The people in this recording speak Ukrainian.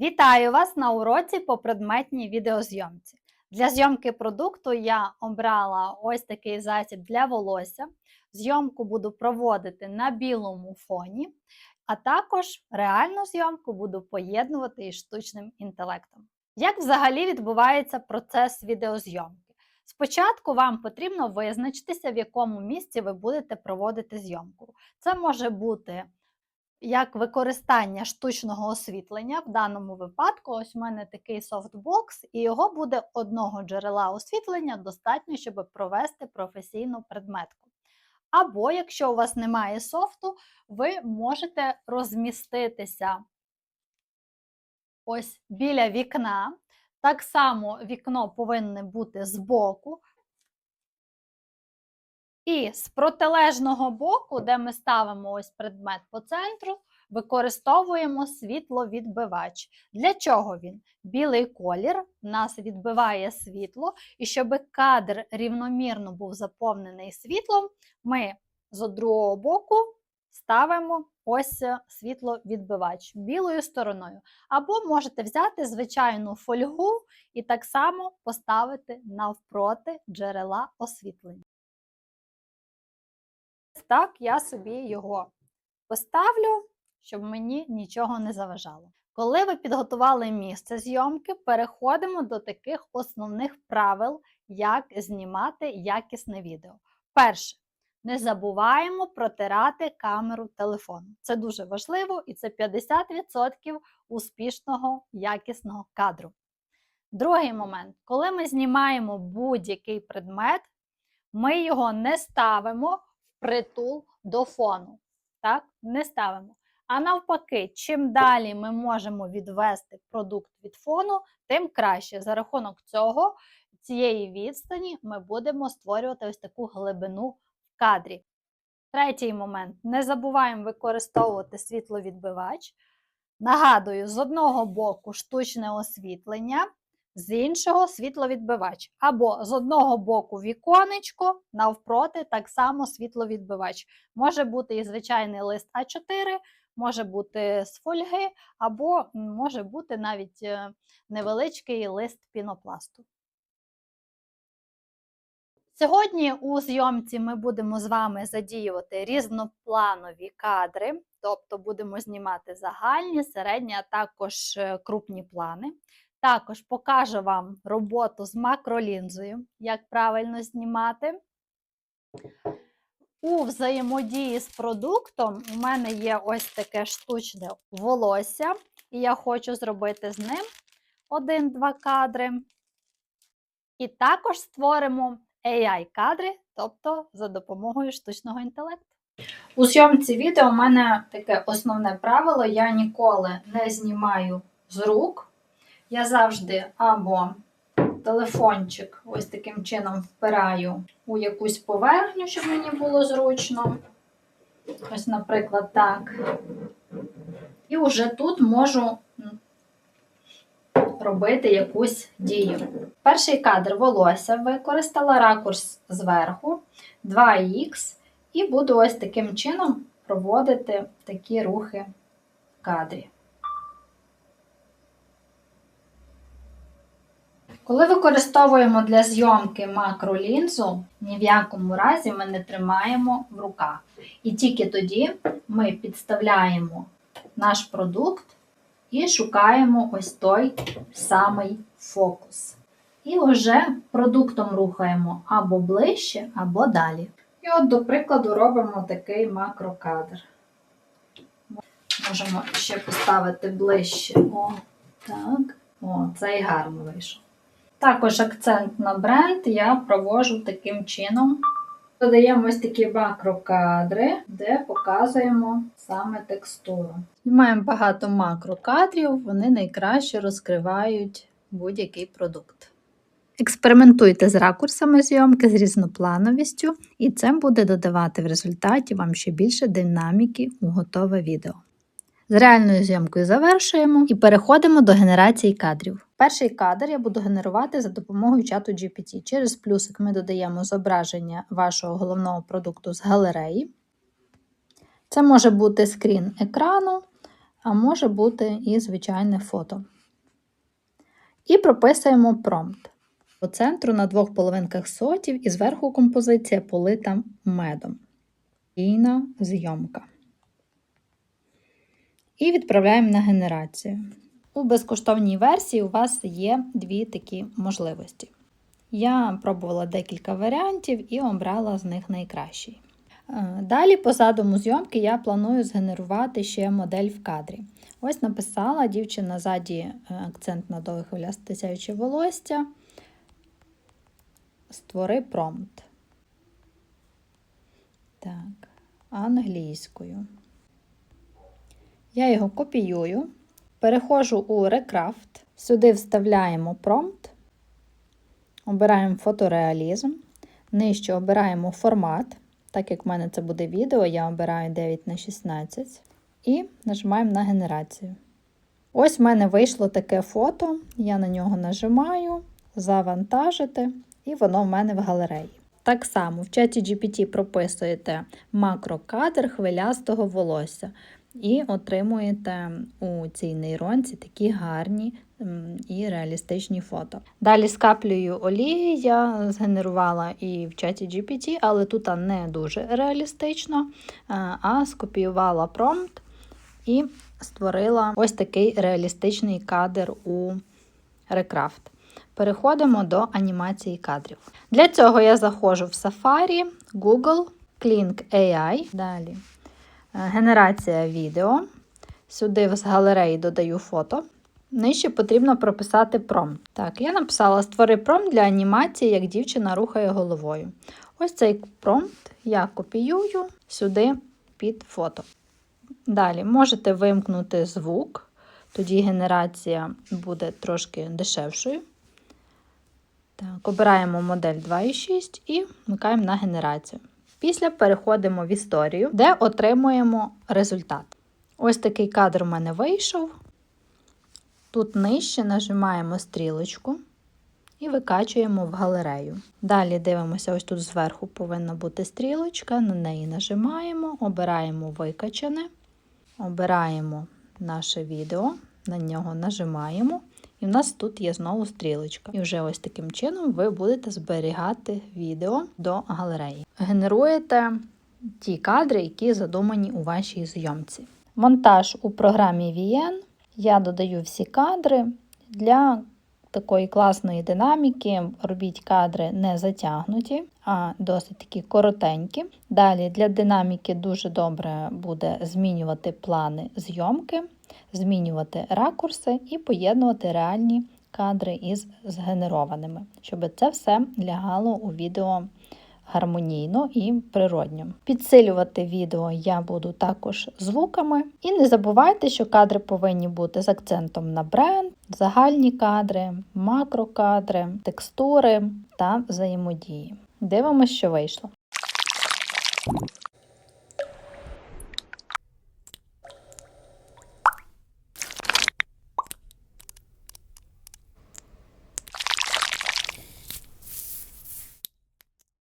Вітаю вас на уроці по предметній відеозйомці. Для зйомки продукту я обрала ось такий засіб для волосся. Зйомку буду проводити на білому фоні, а також реальну зйомку буду поєднувати із штучним інтелектом. Як взагалі відбувається процес відеозйомки? Спочатку вам потрібно визначитися, в якому місці ви будете проводити зйомку. Це може бути як використання штучного освітлення. В даному випадку, ось у мене такий софтбокс, і його буде одного джерела освітлення достатньо, щоб провести професійну предметку. Або, якщо у вас немає софту, ви можете розміститися ось біля вікна. Так само вікно повинне бути збоку. І з протилежного боку, де ми ставимо ось предмет по центру, використовуємо світловідбивач. Для чого він? Білий колір в нас відбиває світло, і щоб кадр рівномірно був заповнений світлом, ми з другого боку ставимо ось світловідбивач білою стороною. Або можете взяти звичайну фольгу і так само поставити навпроти джерела освітлення. Так, я собі його поставлю, щоб мені нічого не заважало. Коли ви підготували місце зйомки, переходимо до таких основних правил, як знімати якісне відео. Перше, не забуваємо протирати камеру телефону. Це дуже важливо і це 50% успішного якісного кадру. Другий момент, коли ми знімаємо будь-який предмет, ми його не ставимо притул до фону. Так, не ставимо. А навпаки, чим далі ми можемо відвести продукт від фону, тим краще. За рахунок цього, цієї відстані, ми будемо створювати ось таку глибину в кадрі. Третій момент: не забуваємо використовувати світловідбивач. Нагадую, з одного боку штучне освітлення, з іншого світловідбивач. Або з одного боку віконечко, навпроти, так само світловідбивач. Може бути і звичайний лист А4, може бути з фольги, або може бути навіть е, невеличкий лист пінопласту. Сьогодні у зйомці ми будемо з вами задіювати різнопланові кадри, тобто будемо знімати загальні, середні, а також е, крупні плани. Також покажу вам роботу з макролінзою, як правильно знімати. У взаємодії з продуктом у мене є ось таке штучне волосся, і я хочу зробити з ним один-два кадри. І також створимо AI-кадри, тобто за допомогою штучного інтелекту. У зйомці відео у мене таке основне правило: я ніколи не знімаю з рук. Я завжди або телефончик ось таким чином впираю у якусь поверхню, щоб мені було зручно. Ось, наприклад, так. І вже тут можу робити якусь дію. Перший кадр волосся використала ракурс зверху 2х, і буду ось таким чином проводити такі рухи в кадрі. Коли використовуємо для зйомки макролінзу, ні в якому разі ми не тримаємо в руках. І тільки тоді ми підставляємо наш продукт і шукаємо ось той самий фокус. І вже продуктом рухаємо або ближче, або далі. І от, до прикладу, робимо такий макрокадр. Можемо ще поставити ближче. О, так. О, цей гарно вийшов. Також акцент на бренд я провожу таким чином. Додаємо ось такі макрокадри, де показуємо саме текстуру. Маємо багато макрокадрів, вони найкраще розкривають будь-який продукт. Експериментуйте з ракурсами зйомки, з різноплановістю, і це буде додавати в результаті вам ще більше динаміки у готове відео. З реальною зйомкою завершуємо і переходимо до генерації кадрів. Перший кадр я буду генерувати за допомогою чату GPT. Через плюсик ми додаємо зображення вашого головного продукту з галереї. Це може бути скрін екрану, а може бути і звичайне фото. І прописуємо промпт. По центру на двох половинках сотів і зверху композиція полита медом. Кійна зйомка. І відправляємо на генерацію. У безкоштовній версії у вас є дві такі можливості. Я пробувала декілька варіантів і обрала з них найкращий. Е, Далі по задуму зйомки я планую згенерувати ще модель в кадрі. Ось написала дівчина ззаді е, акцент на довге хвилясте волосся. Створи промпт. Так, англійською. Я його копіюю, переходжу у Recraft, сюди вставляємо промпт, обираємо фотореалізм, нижче обираємо формат. Так як в мене це буде відео, я обираю 9 на 16 і нажимаємо на генерацію. Ось в мене вийшло таке фото, я на нього нажимаю, завантажити, і воно в мене в галереї. Так само в чаті GPT прописуєте макрокадр хвилястого волосся і отримуєте у цій нейронці такі гарні і реалістичні фото. Далі скаплюю олії, я згенерувала і в чаті GPT, але тут не дуже реалістично, а- а скопіювала промпт і створила ось такий реалістичний кадр у Recraft. Переходимо до анімації кадрів. Для цього я заходжу в Safari, Google, Kling AI. Далі е, генерація відео. Сюди з галереї додаю фото. Нижче потрібно прописати промпт. Так, я написала створи промпт для анімації, як дівчина рухає головою. Ось цей промпт я копіюю сюди під фото. Далі можете вимкнути звук, тоді генерація буде трошки дешевшою. Так, обираємо модель 2.6 і вмикаємо на генерацію. Після переходимо в історію, де отримуємо результат. Ось такий кадр у мене вийшов. Тут нижче нажимаємо стрілочку і викачуємо в галерею. Далі дивимося, ось тут зверху повинна бути стрілочка, на неї нажимаємо, обираємо викачане, обираємо наше відео, на нього нажимаємо. І в нас тут є знову стрілочка. І вже ось таким чином ви будете зберігати відео до галереї. Генеруєте ті кадри, які задумані у вашій зйомці. Монтаж у програмі VN. Я додаю всі кадри. Для такої класної динаміки робіть кадри не затягнуті, а досить такі коротенькі. Далі для динаміки дуже добре буде змінювати плани зйомки змінювати ракурси і поєднувати реальні кадри із згенерованими, щоб це все лягало у відео гармонійно і природньо. Підсилювати відео я буду також звуками. І не забувайте, що кадри повинні бути з акцентом на бренд, загальні кадри, макрокадри, текстури та взаємодії. Дивимося, що вийшло.